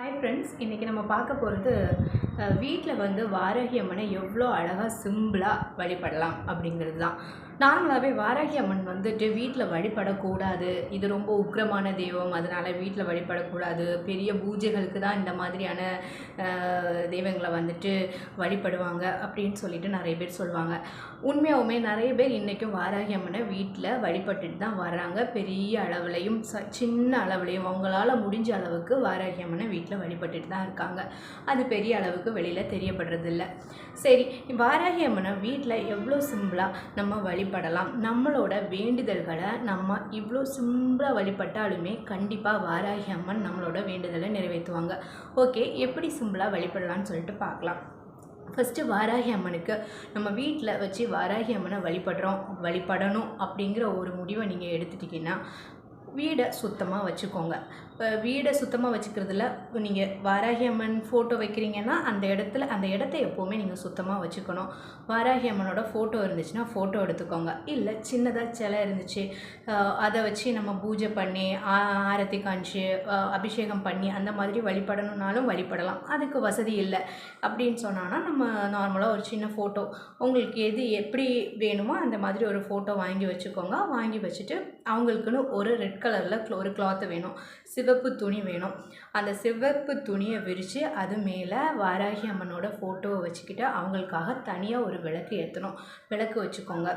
Hi friends இன்றைக்கி நம்ம பார்க்க போகிறது வீட்டில் வந்து வாராகி அம்மனை எவ்வளோ அழகாக சிம்பிளாக வழிபடலாம் அப்படிங்கிறது தான் நார்மலாகவே வாராகி அம்மன் வந்துட்டு வீட்டில் வழிபடக்கூடாது. இது ரொம்ப உக்கிரமான தெய்வம். அதனால் வீட்டில் வழிபடக்கூடாது. பெரிய பூஜைகளுக்கு தான் இந்த மாதிரியான தெய்வங்களை வந்துட்டு வழிபடுவாங்க அப்படின்னு சொல்லிட்டு நிறைய பேர் சொல்லுவாங்க உண்மையாகவுமே நிறைய பேர் இன்றைக்கும் வாராகி அம்மனை வீட்டில் வழிபட்டுட்டு தான் வர்றாங்க. பெரிய அளவுலையும் ச சின்ன அளவுலையும் அவங்களால முடிஞ்ச அளவுக்கு வாராகி அம்மனை வீட்டில் வழிபட்டுட்டு தான் இருக்காங்க. அது பெரிய அளவுக்கு வெளியில் தெரியப்படுறதில்ல. சரி வாராகி அம்மனை வீட்டில் எவ்வளோ சிம்பிளாக நம்ம வழிபடலாம்? நம்மளோட வேண்டுதல்களை நம்ம இவ்வளோ சிம்பிளாக வழிபட்டாலுமே கண்டிப்பாக வாராகி அம்மன் நம்மளோட வேண்டுதலை நிறைவேற்றுவாங்க. ஓகே எப்படி சிம்பிளாக வழிபடலாம்னு சொல்லிட்டு பார்க்கலாம். ஃபஸ்ட்டு வாராகி அம்மனுக்கு நம்ம வீட்டில் வச்சு வாராகி அம்மனை வழிபடுறோம் வழிபடணும் அப்படிங்கிற ஒரு முடிவை நீங்கள் எடுத்துட்டிங்கன்னா வீடை சுத்தமாக வச்சுக்கோங்க. வீடை சுத்தமாக வச்சுக்கிறதுல நீங்கள் வாராகி அம்மன் ஃபோட்டோ வைக்கிறீங்கன்னா அந்த இடத்துல அந்த இடத்த எப்போவுமே நீங்கள் சுத்தமாக வச்சுக்கணும். வாராகி அம்மனோட ஃபோட்டோ இருந்துச்சுன்னா ஃபோட்டோ எடுத்துக்கோங்க. இல்லை சின்னதாக சிலை இருந்துச்சு அதை வச்சு நம்ம பூஜை பண்ணி ஆ- ஆரத்தி காமிச்சு அபிஷேகம் பண்ணி அந்த மாதிரி வழிபடணுன்னாலும் வழிபடலாம். அதுக்கு வசதி இல்லை. அப்படின்னு சொன்னான்னா நம்ம நார்மலாக ஒரு சின்ன ஃபோட்டோ உங்களுக்கு எது எப்படி வேணுமோ அந்த மாதிரி ஒரு ஃபோட்டோ வாங்கி வச்சுக்கோங்க. வாங்கி வச்சுட்டு அவங்களுக்குன்னு ஒரு ரெட் கலரில் ஒரு கிளாத்து வேணும். சிவப்பு துணி வேணும். அந்த சிவப்பு துணியை விரித்து அது மேலே வாராகி அம்மனோட ஃபோட்டோவை வச்சுக்கிட்டு அவங்களுக்காக தனியாக ஒரு விளக்கு ஏற்றணும் விளக்கு வச்சுக்கோங்க.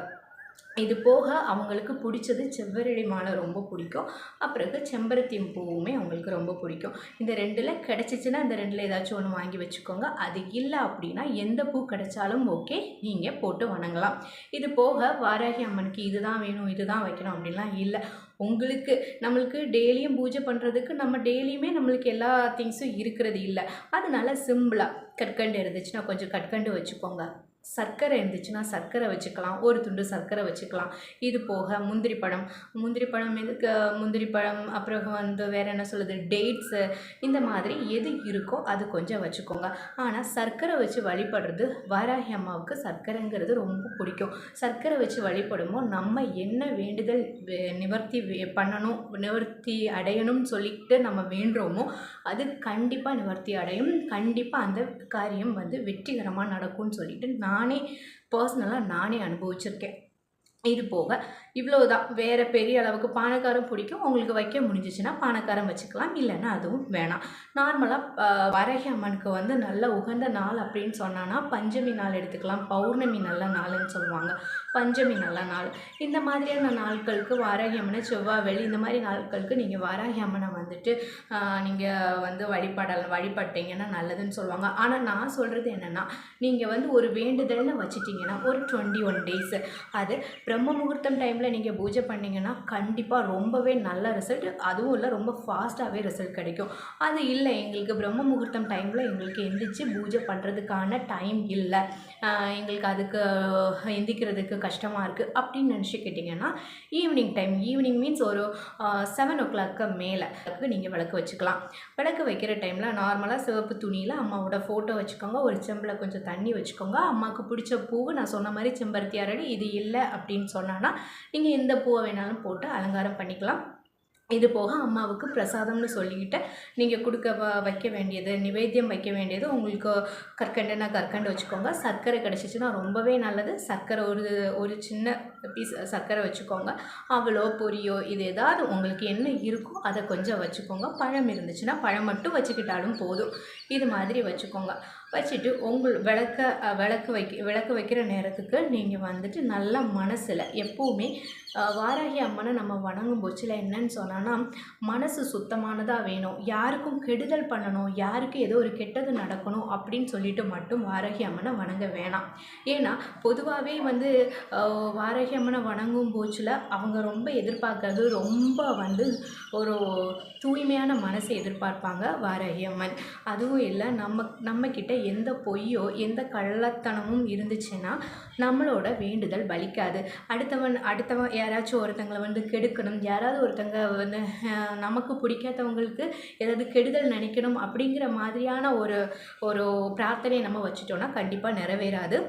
இது போக அவங்களுக்கு பிடிச்சது செவ்வரளி மாலை ரொம்ப பிடிக்கும். அப்புறம் செம்பருத்தி பூவுமே அவங்களுக்கு ரொம்ப பிடிக்கும். இந்த ரெண்டில் கிடச்சிச்சின்னா இந்த ரெண்டில் ஏதாச்சும் ஒன்று வாங்கி வச்சுக்கோங்க. அது இல்லை அப்படின்னா எந்த பூ கிடைச்சாலும் ஓகே நீங்கள் போட்டு வணங்கலாம். இது போக வாராகி அம்மனுக்கு இதுதான் வேணும் இதுதான் வைக்கணும் அப்படின்லாம் இல்லை. உங்களுக்கு நம்மளுக்கு டெய்லியும் பூஜை பண்ணுறதுக்கு நம்ம டெய்லியுமே நம்மளுக்கு எல்லா திங்ஸும் இருக்கிறது இல்லை. அதனால சிம்பிளாக கற்கண்டு இருந்துச்சுன்னா கொஞ்சம் கற்கண்டு வச்சுக்கோங்க. சர்க்கரை இருந்துச்சுன்னா சர்க்கரை வச்சுக்கலாம். ஒரு துண்டு சர்க்கரை வச்சுக்கலாம். இது போக முந்திரி பழம். முந்திரி பழம் எதுக்கு? முந்திரி பழம் அப்புறம் வந்து வேறு என்ன சொல்லுது டேட்ஸு இந்த மாதிரி எது இருக்கோ அது கொஞ்சம் வச்சுக்கோங்க. ஆனால் சர்க்கரை வச்சு வழிபடுறது வாராகி அம்மாவுக்கு சர்க்கரைங்கிறது ரொம்ப பிடிக்கும். சர்க்கரை வச்சு வழிபடும்போது நம்ம என்ன வேண்டுதல் நிவர்த்தி பண்ணணும் நிவர்த்தி அடையணும்னு சொல்லிட்டு நம்ம வேண்டுறோமோ அது கண்டிப்பாக நிவர்த்தி அடையும். கண்டிப்பாக அந்த காரியம் வந்து வெற்றிகரமாக நடக்கும்னு சொல்லிட்டு நான் நானே பர்சனலாக நானே அனுபவிச்சிருக்கேன். இது போக இவ்வளோதான் வேறு பெரிய அளவுக்கு பானக்காரம் பிடிக்கும். உங்களுக்கு வைக்க முடிஞ்சிச்சுன்னா பானக்காரம் வச்சுக்கலாம். இல்லைன்னா அதுவும் வேணாம். நார்மலாக வரகி அம்மனுக்கு வந்து நல்ல உகந்த நாள் அப்படின்னு சொன்னான்னா பஞ்சமி நாள் எடுத்துக்கலாம். பௌர்ணமி நல்ல நாள்னு சொல்லுவாங்க. பஞ்சமி நல்ல நாள். இந்த மாதிரியான நாட்களுக்கு வாராகி அம்மனை செவ்வாய் வெள்ளி இந்த மாதிரி நாட்களுக்கு நீங்கள் வாராகி அம்மனை வந்துட்டு நீங்கள் வந்து வழிபடலாம் வழிபட்டீங்கன்னா நல்லதுன்னு சொல்லுவாங்க. ஆனால் நான் சொல்கிறது என்னென்னா நீங்கள் வந்து ஒரு வேண்டுதல்னு வச்சுட்டிங்கன்னா ஒரு டுவெண்ட்டி ஒன் டேஸ் அது பிரம்ம முகூர்த்தம் டைமில் நீங்கள் பூஜை பண்ணிங்கன்னா கண்டிப்பாக ரொம்பவே நல்ல ரிசல்ட் அதுவும் இல்லை ரொம்ப ஃபாஸ்ட்டாகவே ரிசல்ட் கிடைக்கும். அது இல்லை எங்களுக்கு பிரம்ம முகூர்த்தம் டைமில் எங்களுக்கு எந்திரிச்சு பூஜை பண்ணுறதுக்கான டைம் இல்லை. எங்களுக்கு அதுக்கு எந்திக்கிறதுக்கு கஷ்டமாக இருக்குது அப்படின்னு நினச்சிக்கிட்டிங்கன்னா ஈவினிங் டைம் ஈவினிங் மீன்ஸ் ஒரு செவன் ஓ கிளாக்கு மேலே நீங்கள் விளக்கு வச்சுக்கலாம். விளக்கு வைக்கிற டைமில் நார்மலாக சிவப்பு துணியில் அம்மாவோட ஃபோட்டோ வச்சுக்கோங்க. ஒரு செம்பில் கொஞ்சம் தண்ணி வச்சுக்கோங்க. அம்மாவுக்கு பிடிச்ச பூவு நான் சொன்ன மாதிரி செம்பருத்தி அரடி இது இல்லை அப்படின்னு சொன்னான்னா நீங்கள் எந்த பூவை வேணாலும் போட்டு அலங்காரம் பண்ணிக்கலாம். இது போக அம்மாவுக்கு பிரசாதம்னு சொல்லிக்கிட்டு நீங்கள் கொடுக்க வ- வைக்க வேண்டியது நிவேத்தியம் வைக்க வேண்டியது உங்களுக்கு கற்கண்டுனா கற்கண்டு வச்சுக்கோங்க. சர்க்கரை கிடச்சிச்சின்னா ரொம்பவே நல்லது. சர்க்கரை ஒரு ஒரு சின்ன பீஸ் சர்க்கரை வச்சுக்கோங்க. அவளோ பொரியோ இது ஏதாவது உங்களுக்கு என்ன இருக்கோ அதை கொஞ்சம் வச்சுக்கோங்க. பழம் இருந்துச்சுன்னா பழம் மட்டும் வச்சுக்கிட்டாலும் போதும். இது மாதிரி வச்சுக்கோங்க. வச்சுட்டு உங்கள் விளக்க விளக்கு வைக்க விளக்கு வைக்கிற நேரத்துக்கு நீங்கள் வந்துட்டு நல்ல மனசில் எப்போவுமே வாராகி அம்மனை நம்ம வணங்கும் போச்சில் என்னன்னு சொன்னோன்னா மனசு சுத்தமானதாக வேணும். யாருக்கும் கெடுதல் பண்ணணும். யாருக்கு ஏதோ ஒரு கெட்டது நடக்கணும் அப்படின்னு சொல்லிட்டு மட்டும் வாராகி அம்மனை வணங்க வேணாம். ஏன்னா பொதுவாகவே வந்து வாராகி அம்மனை வணங்கும் போச்சில் அவங்க ரொம்ப எதிர்பார்க்கறது ரொம்ப வந்து ஒரு தூய்மையான மனசை எதிர்பார்ப்பாங்க வாராகி அம்மன். அதுவும் இல்லை நம்ம நம்மக்கிட்ட எந்த பொய்யோ எந்த கள்ளத்தனமும் இருந்துச்சுன்னா நம்மளோட வேண்டுதல் பலிக்காது. அடுத்தவன் அடுத்தவன் யாராச்சும் ஒருத்தங்களை வந்து கெடுக்கணும் யாராவது ஒருத்தங்க வந்து நமக்கு பிடிக்காதவங்களுக்கு ஏதாவது கெடுதல் நினைக்கணும் அப்படிங்கிற மாதிரியான ஒரு ஒரு பிரார்த்தனையை நம்ம வச்சுட்டோன்னா கண்டிப்பாக நிறைவேறாது.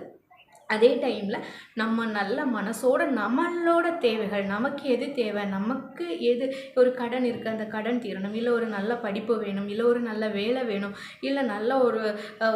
அதே டைமில் நம்ம நல்ல மனசோட நம்மளோட தேவைகள் நமக்கு எது தேவை நமக்கு எது ஒரு கடன் இருக்குது அந்த கடன் தீரணும். இல்லை ஒரு நல்ல படிப்பு வேணும் இல்லை ஒரு நல்ல வேலை வேணும் இல்லை நல்ல ஒரு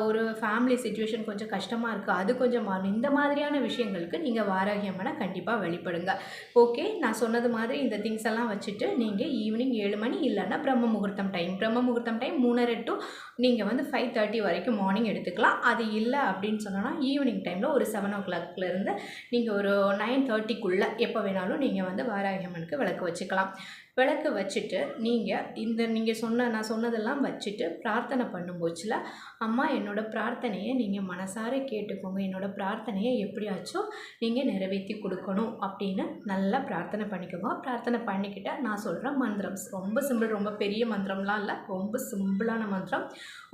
ஒரு ஃபேமிலி சுச்சுவேஷன் கொஞ்சம் கஷ்டமாக இருக்குது அது கொஞ்சம் மாறணும். இந்த மாதிரியான விஷயங்களுக்கு நீங்கள் வாராகியமான கண்டிப்பாக வெளிப்படுங்க. ஓகே நான் சொன்னது மாதிரி இந்த திங்ஸ் எல்லாம் வச்சுட்டு நீங்கள் ஈவினிங் ஏழு மணி இல்லைன்னா பிரம்ம முகூர்த்தம் டைம் பிரம்ம முகூர்த்தம் டைம் மூணரை டு நீங்கள் வந்து ஃபைவ் தேர்ட்டி வரைக்கும் மார்னிங் எடுத்துக்கலாம். அது இல்லை அப்படின்னு சொன்னோன்னா ஈவினிங் டைமில் ஒரு செவன் ஓ கிளாக்லேருந்து நீங்கள் ஒரு நைன் தேர்ட்டிக்குள்ளே எப்போ வேணாலும் நீங்கள் வந்து வாராகியம்மனுக்கு விளக்கு வச்சுக்கலாம். விளக்கு வச்சுட்டு நீங்கள் இந்த நீங்கள் சொன்ன நான் சொன்னதெல்லாம் வச்சுட்டு பிரார்த்தனை பண்ணும்போச்சில் அம்மா என்னோட பிரார்த்தனையை நீங்கள் மனசார கேட்டுக்கோங்க. என்னோடய பிரார்த்தனையை எப்படியாச்சும் நீங்கள் நிறைவேற்றி கொடுக்கணும் அப்படின்னு நல்லா பிரார்த்தனை பண்ணிக்கோங்க. பிரார்த்தனை பண்ணிக்கிட்ட நான் சொல்கிற மந்திரம் ரொம்ப சிம்பிள் ரொம்ப பெரிய மந்திரம்லாம் இல்லை. ரொம்ப சிம்பிளான மந்திரம்.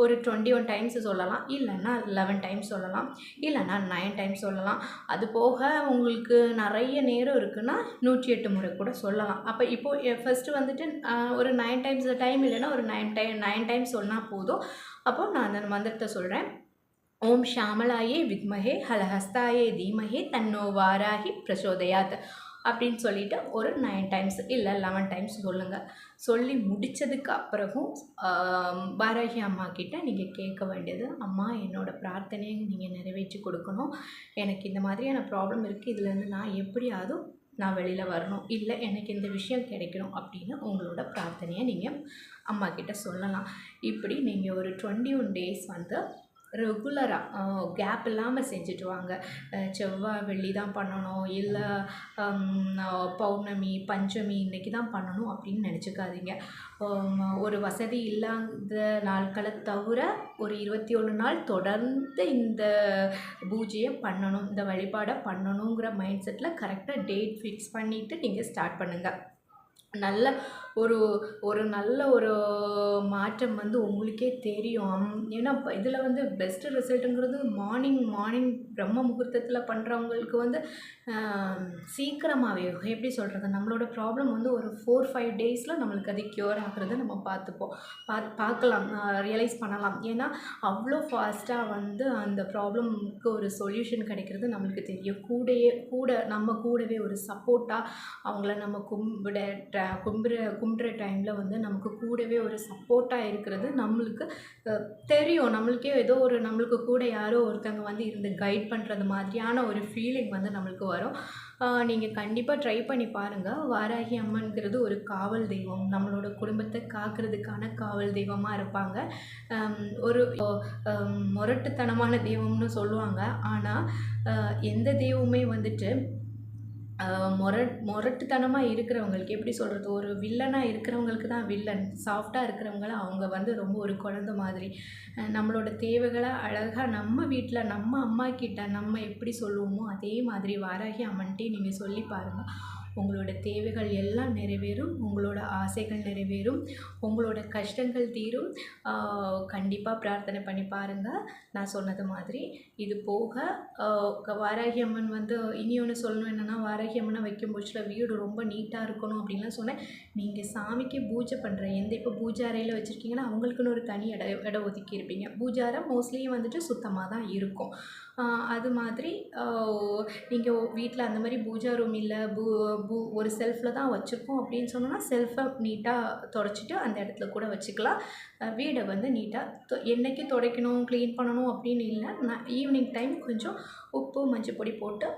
ஒரு டுவெண்ட்டி ஒன் டைம்ஸ் சொல்லலாம். இல்லைன்னா லெவன் டைம்ஸ் சொல்லலாம். இல்லைன்னா நைன் டைம்ஸ் சொல்லலாம். அது போக உங்களுக்கு நிறைய நேரம் இருக்குன்னா நூற்றி எட்டு முறை கூட சொல்லலாம். அப்போ இப்போது ஃபஸ்ட்டு வந்துட்டு ஒரு நைன் டைம்ஸ் டைம் இல்லைன்னா ஒரு நைன் டைம் நைன் டைம்ஸ் சொன்னால் போதும். அப்போ நான் அந்த மந்திரத்தை சொல்கிறேன் ஓம் ஷாமலாயே வித்மஹே ஹலஹஸ்தாயே தீமஹே தன்னோ வாராகி பிரசோதயாத் அப்படின்னு சொல்லிட்டு ஒரு நைன் டைம்ஸ் இல்லை லெவன் டைம்ஸ் சொல்லுங்கள் சொல்லி முடித்ததுக்கு அப்புறமும் பாரகி வாராகி அம்மா கிட்ட நீங்கள் கேட்க வேண்டியது அம்மா என்னோட பிரார்த்தனையை நீங்கள் நிறைவேற்றி கொடுக்கணும். எனக்கு இந்த மாதிரியான ப்ராப்ளம் இருக்குது இதுலேருந்து நான் எப்படியாவது நான் வெளியில் வரணும். இல்லை எனக்கு இந்த விஷயம் கிடைக்கணும் அப்படின்னு உங்களோட பிரார்த்தனையை நீங்கள் அம்மா கிட்ட சொல்லலாம். இப்படி நீங்கள் ஒரு டுவெண்ட்டி ஒன் டேஸ் வந்து ரெகுலராக கேப் இல்லாமல் செஞ்சுட்டு வாங்க செவ்வாய் வெள்ளி தான் பண்ணணும் இல்லை பௌர்ணமி பஞ்சமி இன்றைக்கி தான் பண்ணணும் அப்படின்னு நினச்சிக்காதீங்க. ஒரு வசதி இல்லாத நாட்களை தவிர ஒரு இருபத்தி ஒன்று நாள் தொடர்ந்து இந்த பூஜையை பண்ணணும் இந்த வழிபாடை பண்ணணுங்கிற மைண்ட் செட்டில் கரெக்டாக டேட் ஃபிக்ஸ் பண்ணிவிட்டு நீங்கள் ஸ்டார்ட் பண்ணுங்கள் நல்ல ஒரு ஒரு நல்ல ஒரு மாற்றம் வந்து உங்களுக்கே தெரியும். ஏன்னா இதில் வந்து பெஸ்ட்டு ரிசல்ட்டுங்கிறது மார்னிங் மார்னிங் பிரம்ம முகூர்த்தத்தில் பண்ணுறவங்களுக்கு வந்து சீக்கிரமாகவே எப்படி சொல்கிறது நம்மளோட ப்ராப்ளம் வந்து ஒரு ஃபோர் ஃபைவ் டேஸில் நம்மளுக்கு அது க்யூர் ஆகுறத நம்ம பார்த்துப்போம். பா பார்க்கலாம் ரியலைஸ் பண்ணலாம். ஏன்னா அவ்வளோ ஃபாஸ்ட்டாக வந்து அந்த ப்ராப்ளம்க்கு ஒரு சொல்யூஷன் கிடைக்கிறது நம்மளுக்கு தெரியும். கூடயே கூட நம்ம கூடவே ஒரு சப்போர்ட்டாக அவங்கள நம்ம கும்பிட கும்பிட கும்பிட்ற டைமில் வந்து நமக்கு கூடவே ஒரு சப்போர்ட்டாக இருக்கிறது நம்மளுக்கு தெரியும். நம்மளுக்கே ஏதோ ஒரு நம்மளுக்கு கூட யாரோ ஒருத்தவங்க வந்து இருந்து கைட் பண்ணுறது மாதிரியான ஒரு ஃபீலிங் வந்து நம்மளுக்கு வரும். நீங்கள் கண்டிப்பாக ட்ரை பண்ணி பாருங்கள் வாராகி அம்மன்கிறது ஒரு காவல் தெய்வம். நம்மளோட குடும்பத்தை காக்கிறதுக்கான காவல் தெய்வமாக இருப்பாங்க. ஒரு முரட்டுத்தனமான தெய்வம்னு சொல்லுவாங்க. ஆனால் எந்த தெய்வமே வந்துட்டு மொர முரட்டுத்தனமாக இருக்கிறவங்களுக்கு எப்படி சொல்கிறது ஒரு வில்லனாக இருக்கிறவங்களுக்கு தான் வில்லன் சாஃப்டாக இருக்கிறவங்கள அவங்க வந்து ரொம்ப ஒரு குழந்த மாதிரி. நம்மளோட தேவைகளை அழகாக நம்ம வீட்டில் நம்ம அம்மா கிட்ட நம்ம எப்படி சொல்லுவோமோ அதே மாதிரி வாராகி அம்மன்ட்டே நீங்கள் சொல்லி பாருங்கள் உங்களோட தேவைகள் எல்லாம் நிறைவேறும் உங்களோட ஆசைகள் நிறைவேறும் உங்களோட கஷ்டங்கள் தீரும். கண்டிப்பாக பிரார்த்தனை பண்ணி பாருங்கள் நான் சொன்னது மாதிரி இது போக வாராகி அம்மன் வந்து இனி ஒன்று சொல்லணும் என்னென்னா வாராகி அம்மனை வைக்கும் போச்சில் வீடு ரொம்ப நீட்டாக இருக்கணும் அப்படின்லாம் சொன்னேன். நீங்கள் சாமிக்கு பூஜை பண்ணுற எந்த இப்போ பூஜை அறையில் வச்சுருக்கீங்கன்னா அவங்களுக்குன்னு ஒரு தனி இட இடம் ஒதுக்கி இருப்பீங்க. பூஜை அறை மோஸ்ட்லி வந்துட்டு சுத்தமாக தான் இருக்கும். அது மாதிரி நீங்கள் வீட்டில் அந்த மாதிரி பூஜா ரூம் இல்லை பூ பூ ஒரு செல்ஃபில் தான் வச்சுருக்கோம் அப்படின்னு சொன்னோன்னா செல்ஃபை நீட்டாக தொடச்சிட்டு அந்த இடத்துல கூட வச்சுக்கலாம். வீடை வந்து நீட்டாக என்னைக்கு துடைக்கணும் க்ளீன் பண்ணணும் அப்படின்னு இல்லை நான் ஈவினிங் டைம் கொஞ்சம் உப்பு மஞ்சள் பொடி போட்டு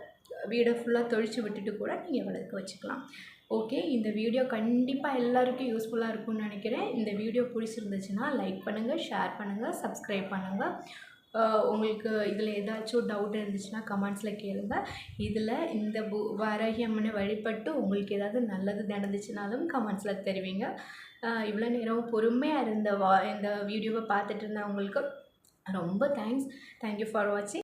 வீடை ஃபுல்லாக தொழிச்சு விட்டுட்டு கூட நீங்கள் விளக்கு வச்சுக்கலாம். ஓகே இந்த வீடியோ கண்டிப்பாக எல்லாருக்கும் யூஸ்ஃபுல்லாக இருக்கும்னு நினைக்கிறேன். இந்த வீடியோ பிடிச்சிருந்துச்சுன்னா லைக் பண்ணுங்கள் ஷேர் பண்ணுங்கள் சப்ஸ்கிரைப் பண்ணுங்கள் உங்களுக்கு இதில் ஏதாச்சும் டவுட் இருந்துச்சுன்னா கமெண்ட்ஸில் கேளுங்க. இதில் இந்த பு வாராகியம்மனை வழிபட்டு உங்களுக்கு ஏதாவது நல்லது நடந்துச்சுனாலும் கமெண்ட்ஸில் தெரிவிங்க. இவ்வளோ நேரம் பொறுமையாக இருந்த வா இந்த வீடியோவை பார்த்துட்டு இருந்தவங்களுக்கு ரொம்ப தேங்க்ஸ் தேங்க்யூ ஃபார் வாட்சிங்